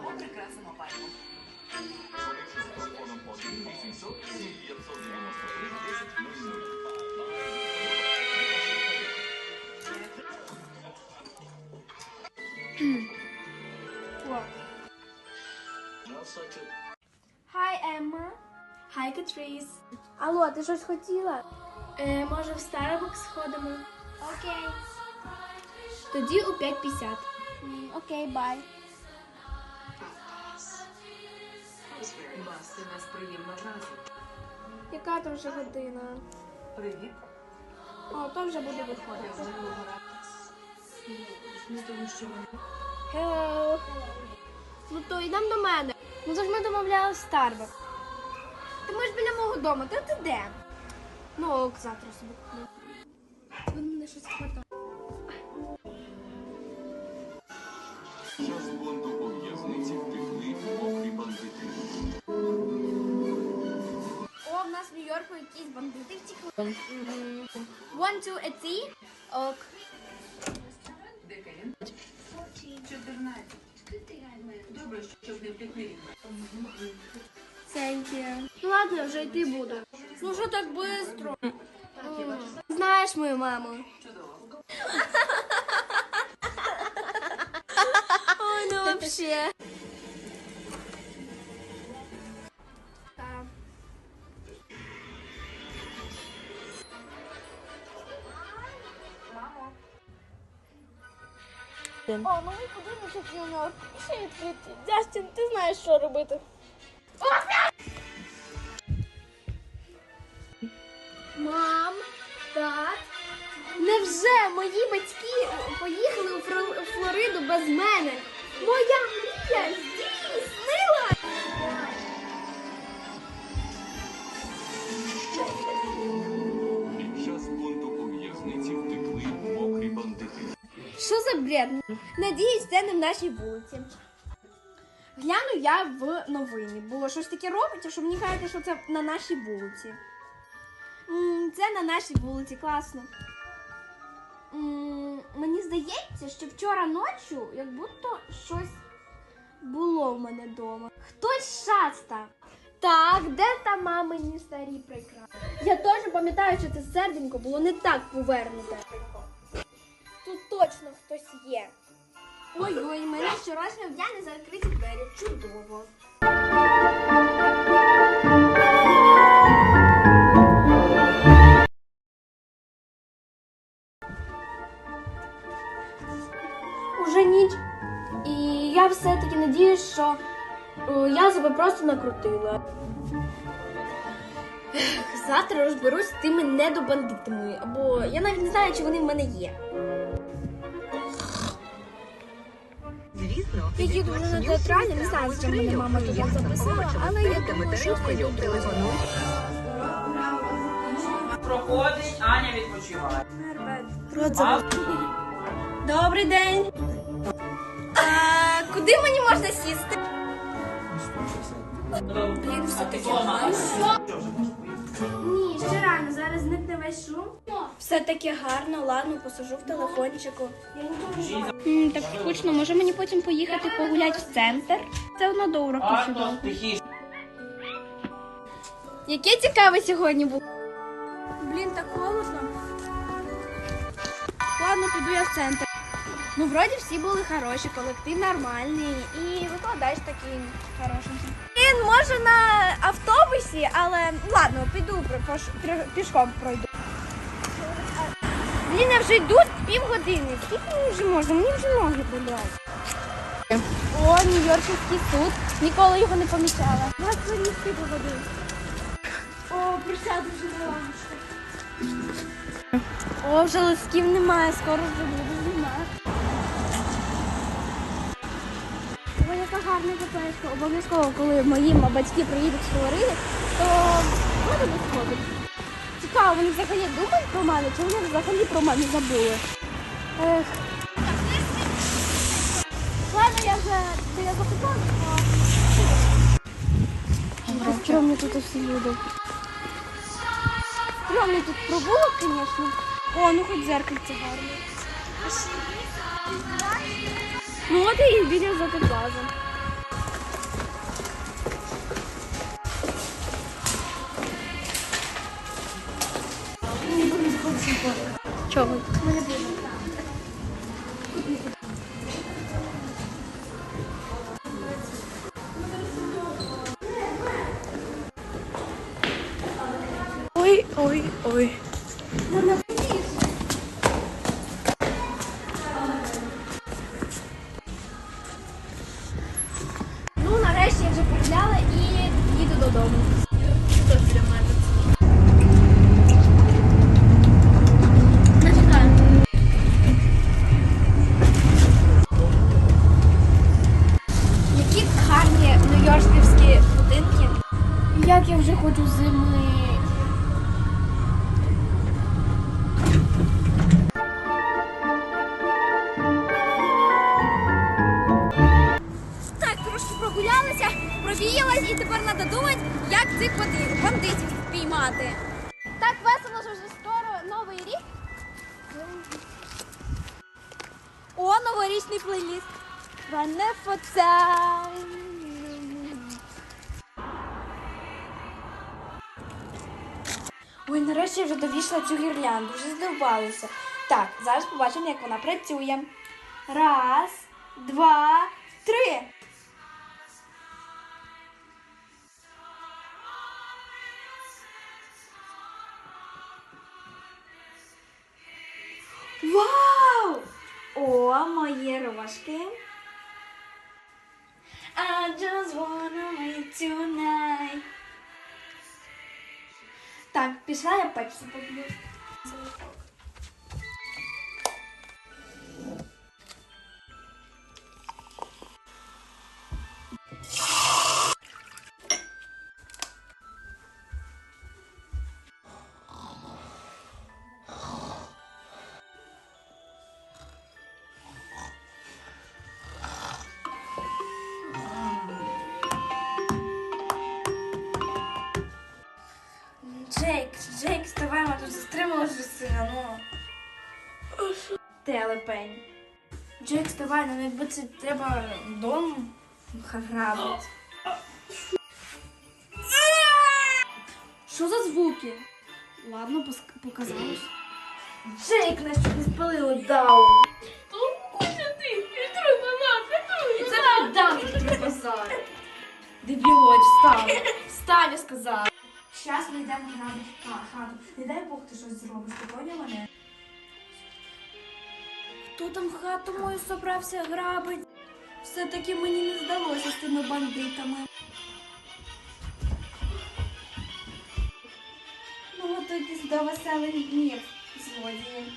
Або прикрасимо пальму. Дзвонивши за телефоном 1 800 993 10 00. Хай, Емма. Хай, Катріс. Алло, ти щось хотіла? Е, може, в Starbucks сходимо? Окей. Тоді у 5.50. Окей, бай. Ти нас приємно. Яка там вже година? Привіт. О, то вже буде виходити. Не тому, що вони Hello. Ну то йдемо до мене. Ну то ж ми домовляли Starbucks. Ти можеш біля мого дому, то ти де? Ну, ок, завтра собі. куплю. Він мене щось хватає. Нас в Нью-Йорку якісь бандити втекли. One, two, a tea? Ок. Де Кевін? 14. Добре, що не втекли. Thank you. Ну ладно, я вже йти буду. Ну що так швидко? Знаєш мою маму. Чудово. Ой, ну вообще. О, ну будиночок у І ще відкритий. Джастін, ти знаєш, що робити. Мам, тат. Невже мої батьки поїхали у Флориду без мене? Моя мрія Що за бред? Надіюсь, це не в нашій вулиці. Гляну я в новини. Було щось таке робиться, що мені кажуть, що це на нашій вулиці. Це на нашій вулиці, класно. Мені здається, що вчора ночі, як будто щось було в мене вдома. Хтось шаста. Так, де там мамині старі прикраси? Я теж пам'ятаю, що це серденько було не так повернуте. Точно хтось є. Ой-ой, мене вчорашня вдяне закриті двері. Чудово. Уже ніч. І я все-таки надіюсь, що я себе просто накрутила. Завтра розберусь з тими недобандитами, або я навіть не знаю, чи вони в мене є. Звісно, Я їду вже на театральне, не знаю, що мене мама туди записала, але я думаю, що знайду дорогу. Проходить, Аня відпочиває. Рот Добрий день. А, куди мені можна сісти? Блін, все гарно. Ні, ще рано, зараз зникне весь шум. Все таки гарно, ладно, посажу в телефончику. М, Так скучно, може мені потім поїхати погуляти в центр? Це одно до уроку сюди. Яке цікаве сьогодні було. Блін, так холодно. Ладно, піду я в центр. Ну, вроді всі були хороші, колектив нормальний і викладач такий хорошенький. Він може на автобусі, але ладно, піду пішком пройду. Блін, я вже йду півгодини. Скільки мені вже можна? Мені вже ноги болять. О, Нью-Йоркський суд. Ніколи його не помічала. Вас скільки годин. О, присяду вже на лавочку. О, вже листків немає, скоро вже яка гарна кафешка. Обов'язково, коли мої батьки приїдуть з Флориди, то будемо сходити. Цікаво, вони взагалі думають про мене, чи вони взагалі про мене забули? Ех. Ладно, я вже то я запитала. Стрьомні тут всі люди. Стрьомний тут прогулок, звісно. О, ну хоч зеркальце гарне. Ну от і біля Зотоплаза. Чого? Ой, ой, ой. Провіялась і тепер треба думати, як цих бандитів впіймати. Так весело що вже скоро новий рік. О, новорічний плейліст. Ой, нарешті я вже довійшла цю гірлянду, вже здивувалася. Так, зараз побачимо, як вона працює. Раз, два, три. Вау! О, мої рожки. I just wanna meet tonight. Так, пішла я пепсі поп'ю. Телепень. Джейк, вставай, нам якби це треба дом грабити. Що за звуки? Ладно, показалось. Джейк нас чуть не спалило базар. Дебілоч, встань. Встань, я сказала. Зараз ми йдемо грабити хату. Не дай Бог ти щось зробиш, ти поняв мене? Хто там хату мою собрався грабить? Все-таки мені не здалося з тими бандитами. Ну, от тоді до гнів днів, злодії.